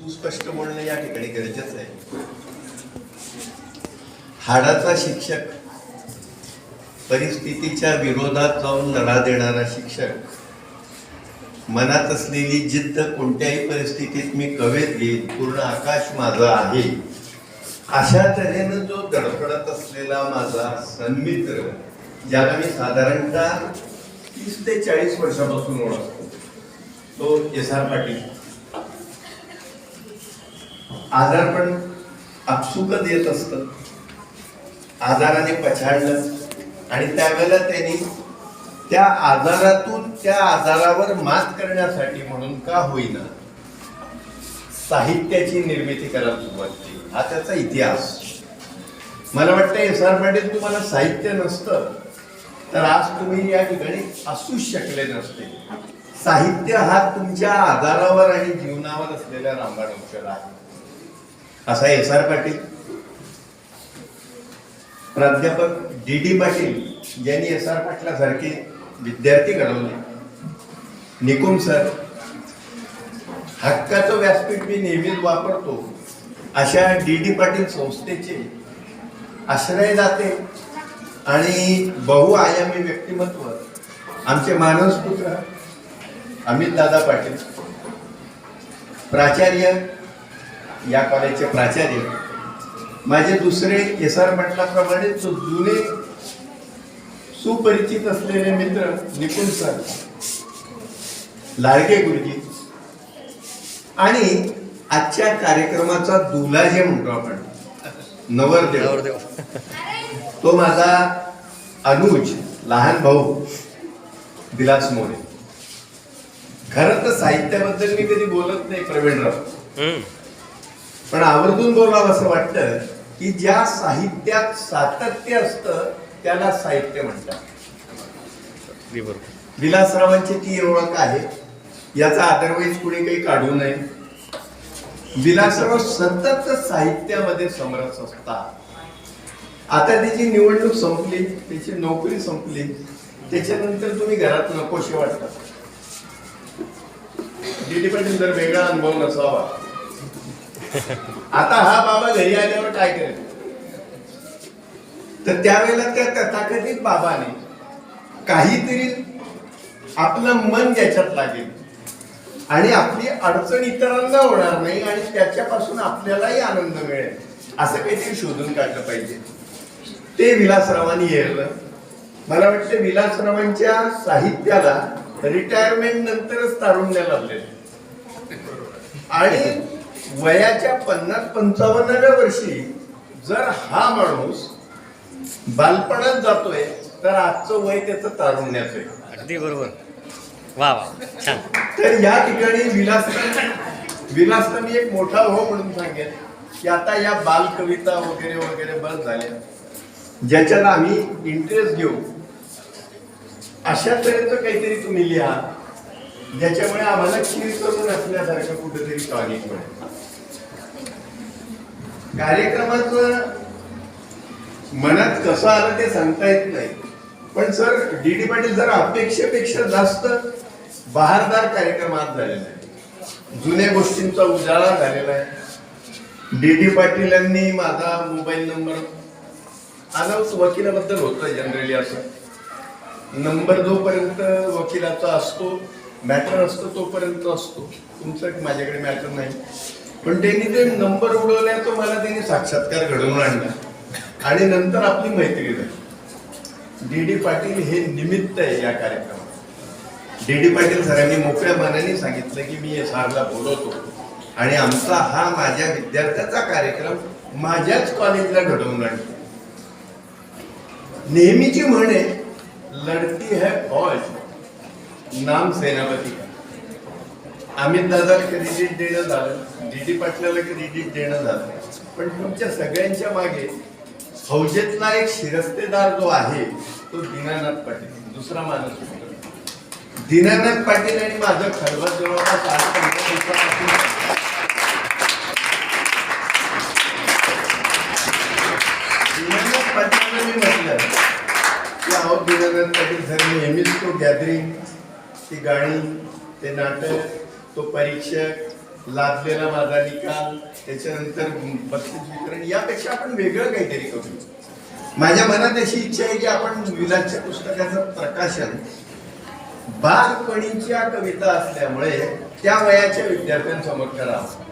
सुस्पष्ट बोलणं या ठिकाणी गरजेचं आहे. हाडाचा शिक्षक परिस्थितीच्या विरोधात जाऊन लढा देणारा शिक्षक. मनात असलेली जिद्द कोणत्याही परिस्थितीत मी कवेत घेईन पूर्ण आकाश माझा आहे. अशा तऱ्हेनं जो धडपडत असलेला माझा सन्मित्र ज्याला मी साधारणतः तीस ते चाळीस वर्षापासून ओळखतो तो एस आर पाटील. आजारपण आपसुकच येत असतं. आजाराने पछाडलं आणि त्यावेळेला त्यांनी त्या आजारातून त्या आजारावर मात करण्यासाठी म्हणून का होईना साहित्याची निर्मिती करायला सुरुवात केली. हा त्याचा इतिहास. मला वाटतं एस आर पाटील तुम्हाला साहित्य नसतं तर आज तुम्ही या ठिकाणी असूच शकले नसते. साहित्य हा तुमच्या आजारावर आणि जीवनावर असलेल्या रामबाण औषध आहे. असा एस आर पाटील. प्राध्यापक डी डी पाटील यांनी एस आर पाटलासारखे विद्यार्थी घडवले. निकुम सर हक्काचं व्यासपीठ मी नेहमीच वापरतो. अशा डी डी पाटील संस्थेचे आश्रय आश्रयदाते आणि बहुआयामी व्यक्तिमत्व आमचे मानसपुत्र अमित दादा पाटील. प्राचार्य या कॉलेजचे प्राचार्य. माझे दुसरे एस आर म्हटल्याप्रमाणे जुने सुपरिचित असलेले मित्र निपुण सर लाडके गुरुजी आणि आजच्या कार्यक्रमाचा दुला जे म्हणतो आपण नवरदेव. तो माझा अनुज लहान भाऊ विलास मोरे. खरं तर साहित्याबद्दल मी कधी बोलत नाही प्रवीणराव. पण आवर्जून बोलावं असं वाटतं की ज्या साहित्यात सातत्य असतं त्याला साहित्य म्हणतात. विलासरावांची ती ओळख आहे. याचा अदरवाईज कुणी काही काढू नये. विलासराव सतत साहित्यामध्ये समरस असतात. आता त्याची निवडणूक संपली त्याची नोकरी संपली. त्याच्यानंतर तुम्ही घरात नकोशे वाटतात डी डी पाटील जर वेगळा अनुभव नसावा आता हा बाबा घरी आल्यावर काय करेल? तर त्यावेळेला त्या तथाकथित बाबाने काहीतरी आपलं मन याच्यात लागेल आणि आपली अडचण इतरांना होणार नाही आणि त्याच्यापासून आपल्यालाही आनंद मिळेल असं काहीतरी शोधून काढलं पाहिजे. ते विलासरावांनी हेरलं मला वाटतं विलासरावांच्या साहित्याला रिटायरमेंट नंतरच तारुण्य लाभले आणि वयाच्या पन्नास पंचावन्नाव्या वर्षी जर हा माणूस बालपणात जातोय तर आजचं वय त्याचं तारुण्याचं आहे. अगदी बरोबर. वा वा छान. तर या ठिकाणी विलास विलास मी एक मोठा हो म्हणून सांगेन की आता या बाल कविता वगैरे वगैरे बंद झाल्या ज्याच्यात आम्ही इंटरेस्ट घेऊ. अशा तऱ्हेचं काहीतरी तुम्ही लिहा. ज्याच्यामुळे आम्हाला खीर करून असल्यासारखं कुठेतरी टॉनिक मिळेल. कार्यक्रमाचं मनात कसं आलं ते सांगता येत नाही. पण सर डी डी पाटील जर अपेक्षेपेक्षा जास्त बहारदार कार्यक्रमात झालेला आहे जुन्या गोष्टींचा उजाळा झालेला आहे. डी डी पाटीलांनी माझा मोबाईल नंबर अनाऊन्स वकिलाबद्दल होतं जनरली असं. नंबर जोपर्यंत वकिलाचा असतो मॅटर असतो तोपर्यंत असतो. तुमचं माझ्याकडे मॅटर नाही. पण त्यांनी ते नंबर उडवल्याचं मला त्यांनी साक्षात्कार घडवून आणला. आणि नंतर आपली मैत्री झाली. डी डी पाटील हे निमित्त आहे या कार्यक्रमात. डी डी पाटील सरांनी मोकळ्या मनाने सांगितलं की मी एस बोलवतो. आणि आमचा हा माझ्या विद्यार्थ्याचा कार्यक्रम माझ्याच कॉलेजला घडवून आणतो. नेहमीची म्हणे लढती है फौज. नाम सेनापती. आम्ही अमित दादाला क्रेडिट देणं झालं? डी डी पाटलाला क्रेडिट देणं झालं? पण तुमच्या सगळ्यांच्या मागे फौजेतला एक शिरस्तेदार जो आहे तो दीनानाथ पाटील. दुसरा माणूस दीनानाथ पाटील आणि माझं खरबत जवळपास आठ पंधरा दिवसापासून पाटील म्हणजे मी म्हटलं की अहो दीनानाथ पाटील सर नेहमीच तो गॅदरिंग ती गाणी ते नाटक तो परीक्षक लादलेला माझा निकाल त्याच्यानंतर बक्षीस वितरण यापेक्षा आपण वेगळं काहीतरी करू. माझ्या मनात अशी इच्छा आहे की आपण विलासच्या पुस्तकाचं प्रकाशन बालपणीच्या कविता असल्यामुळे त्या वयाच्या विद्यार्थ्यांसमोर करावं.